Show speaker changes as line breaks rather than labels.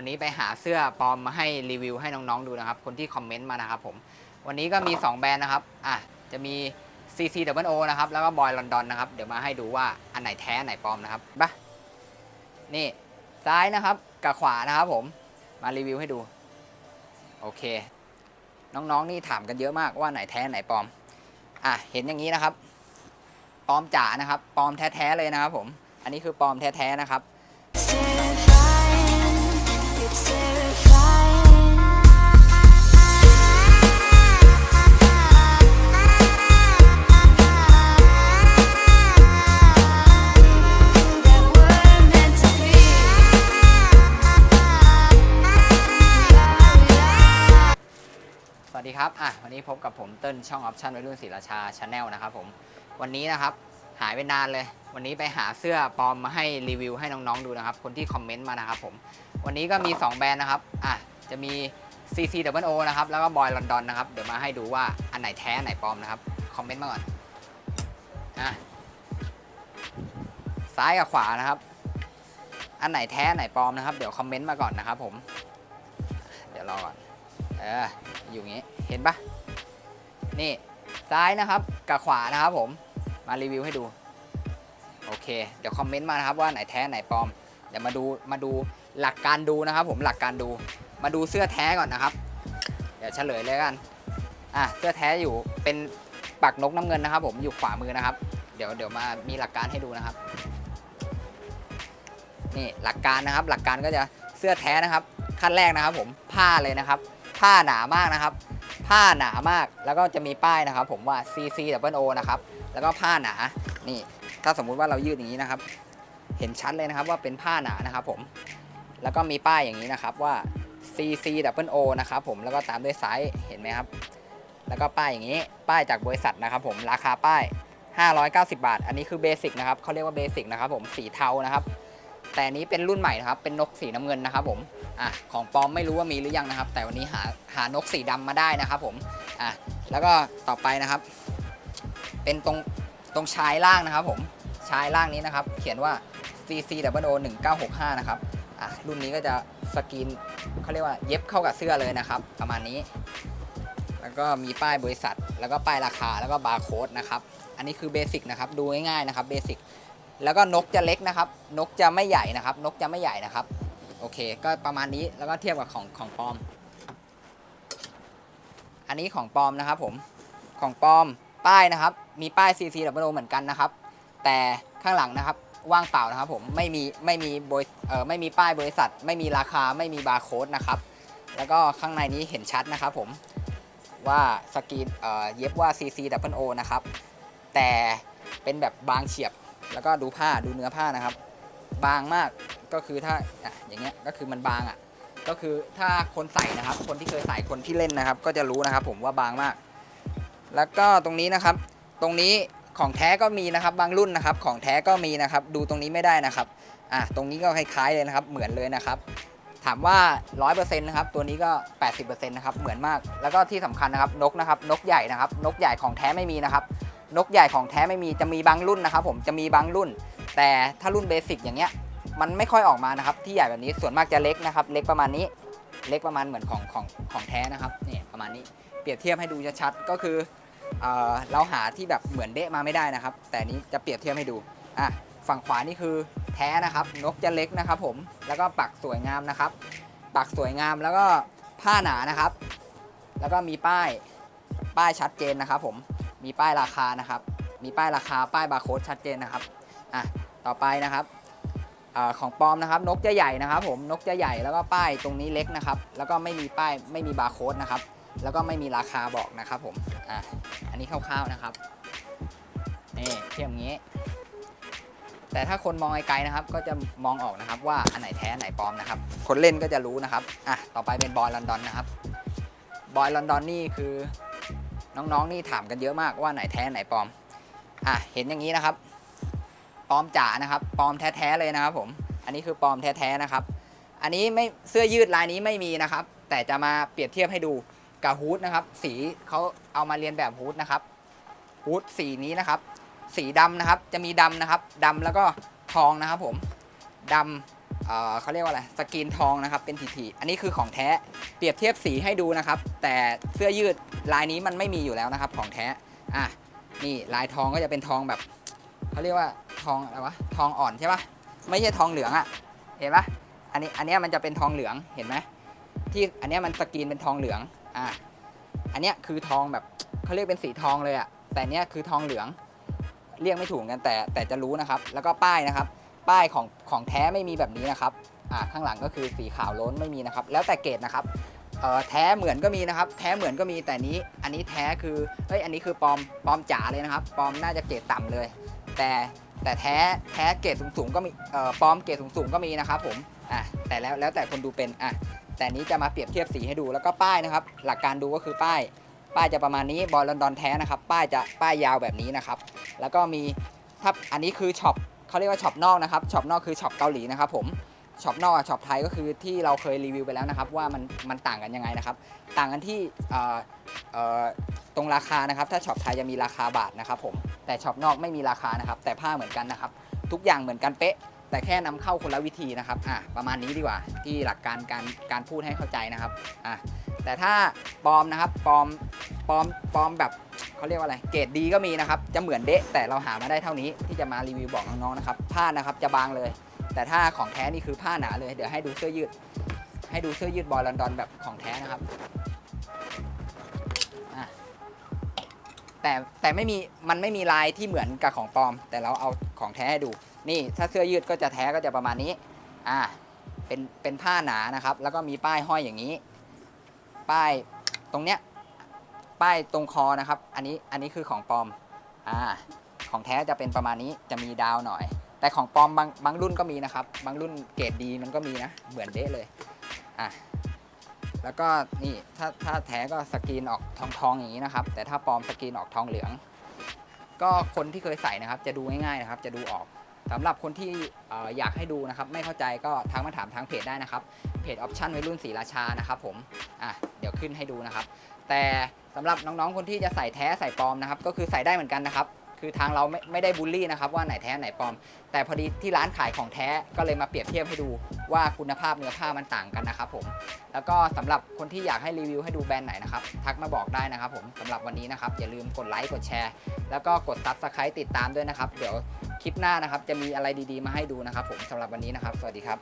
วันนี้ไปหาเสื้อปลอมมาให้รีวิวให้น้องๆดูนะครับ คนที่คอมเมนต์มานะครับผม วันนี้ก็มี 2 แบรนด์นะครับ อะ จะมี CC W O นะครับ แล้วก็บอยลอนดอนนะครับ เดี๋ยวมาให้ดูว่าอันไหนแท้อันไหนปลอมนะครับปะนี่ซ้ายนะครับกับขวานะครับผม มารีวิวให้ดู โอเค น้องๆนี่ถามกันเยอะมากว่าไหนแท้ไหนปลอม อะ เห็นอย่างนี้นะครับ ปลอมจ๋านะครับ ปลอมแท้ๆเลยนะครับผม อันนี้คือปลอมแท้ๆนะครับ วัสดีครับอะวันนี้พบกับผมเติ้ลช่องออปชั่นวัยรุ่นศรีราชาชาแนลนะครับผม วันนี้นะครับหายไปนานเลย วันนี้ไปหาเสื้อปลอมมาให้รีวิวให้น้องๆดูนะครับ คนที่คอมเมนต์มานะครับผม วันนี้ก็มี 2 แบรนด์นะครับอะจะมี CC W O นะครับ แล้วก็บอยลอนดอนนะครับ เดี๋ยวมาให้ดูว่าอันไหนแท้อันไหนปลอมนะครับ คอมเมนต์มาก่อนอะซ้ายกับขวานะครับ อันไหนแท้อันไหนปลอมนะครับ เดี๋ยวคอมเมนต์มาก่อนนะครับผม เดี๋ยวรอก่อน เอออยู่อย่างงี้เห็นปะนี่ซ้ายนะครับกับขวานะครับผมมารีวิวให้ดู โอเค เดี๋ยวคอมเมนต์มานะครับว่าไหนแท้ไหนปลอม เดี๋ยวมาดูมาดูหลักการดูนะครับ ผมหลักการดูมาดูเสื้อแท้ก่อนนะครับ เดี๋ยวเฉลยเลยกันอะเสื้อแท้อยู่เป็นปักนกน้ำเงินนะครับ ผมอยู่ขวามือนะครับ เดี๋ยวเดี๋ยวมามีหลักการให้ดูนะครับ นี่หลักการนะครับ หลักการก็จะเสื้อแท้นะครับ ขั้นแรกนะครับ ผมผ้าเลยนะครับ ผ้าหนามากนะครับ ผ้าหนามากแล้วก็จะมีป้ายนะครับ ผมว่า CC W O นะครับแล้วก็ผ้าหนานี่ ถ้าสมมุติว่าเรายืดอย่างนี้นะครับ เห็นชัดเลยนะครับว่าเป็นผ้าหนานะครับผมแล้วก็มีป้ายอย่างนี้นะครับว่า CC W O นะครับผมแล้วก็ตามด้วยไซส์เห็นไหมครับ แล้วก็ป้ายอย่างนี้ป้ายจากบริษัทนะครับ ผมราคาป้าย 590 บาท อันนี้คือเบสิกนะครับเขาเรียกว่าเบสิกนะครับผมสีเทานะครับ แต่อันนี้เป็นรุ่นใหม่นะครับ เป็นนกสีน้ำเงินนะครับผมอะของปลอมไม่รู้ว่ามีหรือยังนะครับ แต่วันนี้หาหานกสีดำมาได้นะครับผมอะแล้วก็ต่อไปนะครับ เป็นตรงตรงชายล่างนะครับ ผมชายล่างนี้นะครับ เขียนว่า CC W O 1965นะครับอะรุ่นนี้ก็จะสกรีนเขาเรียกว่าเย็บเข้ากับเสื้อเลยนะครับ ประมาณนี้ แล้วก็มีป้ายบริษัท แล้วก็ป้ายราคาแล้วก็บาร์โค้ดนะครับ อันนี้คือเบสิกนะครับ ดูง่ายๆนะครับเบสิก แล้วก็นกจะเล็กนะครับ นกจะไม่ใหญ่นะครับ นกจะไม่ใหญ่นะครับ โอเค ก็ประมาณนี้แล้วก็เทียบกับของของปลอม อันนี้ของปลอมนะครับผมของปลอมป้ายนะครับ มีป้าย CC W เหมือนกันนะครับ แต่ข้างหลังนะครับว่างเปล่านะครับผมไม่มีไม่มีบริเอ่อไม่มีป้ายบริษัท ไม่มีราคาไม่มีบาร์โค้ดนะครับ แล้วก็ข้างในนี้เห็นชัดนะครับผมว่าสกรีนเอ่อเย็บว่า CC W O นะครับ แต่เป็นแบบบางเฉียบ แล้วก็ดูผ้าดูเนื้อผ้านะครับ บางมากก็คือถ้าอะอย่างเงี้ยก็คือมันบางอะก็คือถ้าคนใส่นะครับ คนที่เคยใส่คนที่เล่นนะครับ ก็จะรู้นะครับ ผมว่าบางมาก แล้วก็ตรงนี้นะครับ ตรงนี้ของแท้ก็มีนะครับ บางรุ่นนะครับ ของแท้ก็มีนะครับ ดูตรงนี้ไม่ได้นะครับอะตรงนี้ก็คล้ายๆเลยนะครับ เหมือนเลยนะครับ ถามว่า 100%นะครับ ตัวนี้ก็ 80%นะครับ เหมือนมาก แล้วก็ที่สำคัญนะครับ นกนะครับ นกใหญ่นะครับ นกใหญ่ของแท้ไม่มีนะครับ นกใหญ่ของแท้ไม่มีจะมีบางรุ่นนะครับผมจะมีบางรุ่น แต่ถ้ารุ่นเบสิกอย่างเงี้ยมันไม่ค่อยออกมานะครับ ที่ใหญ่แบบนี้ส่วนมากจะเล็กนะครับ เล็กประมาณนี้ เล็กประมาณเหมือนของของของแท้นะครับนี่ประมาณนี้เปรียบเทียบให้ดูชัดๆก็คือเออเราหาที่แบบเหมือนเดะมาไม่ได้นะครับ แต่นี้จะเปรียบเทียบให้ดูอะฝั่งขวานี่คือแท้นะครับ นกจะเล็กนะครับ ผมแล้วก็ปักสวยงามนะครับ ปักสวยงามแล้วก็ผ้าหนานะครับ แล้วก็มีป้ายป้ายชัดเจนนะครับผม มีป้ายราคานะครับ มีป้ายราคาป้ายบาร์โค้ดชัดเจนนะครับอะต่อไปนะครับอของปลอมนะครับ นกจะใหญ่นะครับ ผมนกจะใหญ่แล้วก็ป้ายตรงนี้เล็กนะครับ แล้วก็ไม่มีป้ายไม่มีบาร์โค้ดนะครับ แล้วก็ไม่มีราคาบอกนะครับผมอะอันนี้คร่าวๆนะครับนี่เทียบอย่างนี้ แต่ถ้าคนมองไกลๆนะครับ ก็จะมองออกนะครับว่าอันไหนแท้อันไหนปลอมนะครับ คนเล่นก็จะรู้นะครับอะต่อไปเป็นบอยลอนดอนนะครับบอยลอนดอนนี่คือ น้องๆนี่ถามกันเยอะมากว่าไหนแท้ไหนปลอม อะเห็นอย่างนี้นะครับปลอมจ๋านะครับปลอมแท้ๆเลยนะครับผม อันนี้คือปลอมแท้ๆนะครับ อันนี้ไม่เสื้อยืดลายนี้ไม่มีนะครับ แต่จะมาเปรียบเทียบให้ดูกับฮูดนะครับ สีเขาเอามาเรียนแบบฮูดนะครับฮูดสีนี้นะครับ สีดำนะครับจะมีดำนะครับดำแล้วก็ทองนะครับผมดำเเขาเรียกว่าอะไรสกรีนทองนะครับเป็นทีๆอันนี้คือของแท้เปรียบเทียบสีให้ดูนะครับ แต่เสื้อยืด ลายนี้มันไม่มีอยู่แล้วนะครับของแท้อะนี่ลายทองก็จะเป็นทองแบบเขาเรียกว่าทองอะไรวะทองอ่อนใช่ปะไม่ใช่ทองเหลืองอะเห็นปะอันนี้อันนี้มันจะเป็นทองเหลืองเห็นไหมที่อันนี้มันสกรีนเป็นทองเหลืองอะอันเนี้ยคือทองแบบเขาเรียกเป็นสีทองเลยอะแต่เนี้ยคือทองเหลืองเรียกไม่ถูกกันแต่แต่จะรู้นะครับ แล้วก็ป้ายนะครับ ป้ายของของแท้ไม่มีแบบนี้นะครับอ่าข้างหลังก็คือสีขาวล้นไม่มีนะครับ แล้วแต่เกรดนะครับ แท้เหมือนก็มีนะครับ แท้เหมือนก็มีแต่นี้อันนี้แท้คือเฮ้ยอันนี้คือปลอมปลอมจ๋าเลยนะครับปลอมน่าจะเกรดต่ำเลย แต่แต่แท้แท้เกรดสูงๆก็มีเอ่อปลอมเกรดสูงๆก็มีนะครับผมอะแต่แล้วแล้วแต่คนดูเป็นอะแต่นี้จะมาเปรียบเทียบสีให้ดูแล้วก็ป้ายนะครับ หลักการดูก็คือป้าย ป้ายจะประมาณนี้บอลลอนดอนแท้นะครับ ป้ายจะป้ายยาวแบบนี้นะครับ แล้วก็มีถ้าอันนี้คือช็อปเขาเรียกว่าช็อปนอกนะครับช็อปนอกคือช็อปเกาหลีนะครับผม ช็อปนอกกับช็อปไทยก็คือที่เราเคยรีวิวไปแล้วนะครับ ว่ามันมันต่างกันยังไงนะครับ ต่างกันที่ตรงราคานะครับ ถ้าช็อปไทยจะมีราคาบาทนะครับผมแต่ช็อปนอกไม่มีราคานะครับ แต่ผ้าเหมือนกันนะครับ ทุกอย่างเหมือนกันเป๊ะ แต่แค่นำเข้าคนละวิธีนะครับอะประมาณนี้ดีกว่า ที่หลักการการการพูดให้เข้าใจนะครับอะแต่ถ้าปลอมนะครับปลอมปลอมปลอมแบบเขาเรียกว่าอะไร เกรดดีก็มีนะครับ จะเหมือนเดะแต่เราหามาได้เท่านี้ที่จะมารีวิวบอกน้องๆนะครับ ผ้านะครับจะบางเลย แต่ถ้าของแท้นี่คือผ้าหนาเลย เดี๋ยวให้ดูเสื้อยืด ให้ดูเสื้อยืดบอลลอนดอนแบบของแท้นะครับแต่แต่ไม่มีมันไม่มีลายที่เหมือนกับของปลอม แต่เราเอาของแท้ให้ดู นี่ถ้าเสื้อยืดก็จะแท้ก็จะประมาณนี้ อ่าเป็นเป็นผ้าหนานะครับ แล้วก็มีป้ายห้อยอย่างนี้ ป้ายตรงเนี้ยป้ายตรงคอนะครับ อันนี้อันนี้คือของปลอม อ่า ของแท้จะเป็นประมาณนี้จะมีดาวหน่อย แต่ของปลอมบางบางรุ่นก็มีนะครับ บางรุ่นเกรดดีมันก็มีนะ เหมือนเดะเลย อะ แล้วก็นี่ถ้าถ้าแท้ก็สกรีนออกทองทองอย่างนี้นะครับ แต่ถ้าปลอมสกรีนออกทองเหลือง ก็คนที่เคยใส่นะครับ จะดูง่ายๆนะครับ จะดูออกสำหรับคนที่อ่อยากให้ดูนะครับ ไม่เข้าใจก็ทักมาถามทางเพจได้นะครับ เพจออปชั่นวัยรุ่นศรีราชานะครับผม อะ เดี๋ยวขึ้นให้ดูนะครับ แต่สำหรับน้องๆ คนที่จะใส่แท้ใส่ปลอมนะครับ ก็คือใส่ได้เหมือนกันนะครับ คือทางเราไม่ไม่ได้บูลลี่นะครับว่าไหนแท้ไหนปลอม แต่พอดีที่ร้านขายของแท้ก็เลยมาเปรียบเทียบให้ดูว่าคุณภาพเนื้อผ้ามันต่างกันนะครับผมแล้วก็สำหรับคนที่อยากให้รีวิวให้ดูแบรนด์ไหนนะครับทักมาบอกได้นะครับผมสำหรับวันนี้นะครับอย่าลืมกดไลค์กดแชร์ แล้วก็กด Subscribe ติดตามด้วยนะครับ เดี๋ยวคลิปหน้านะครับจะมีอะไรดีๆมาให้ดูนะครับผมสำหรับวันนี้นะครับ สวัสดีครับ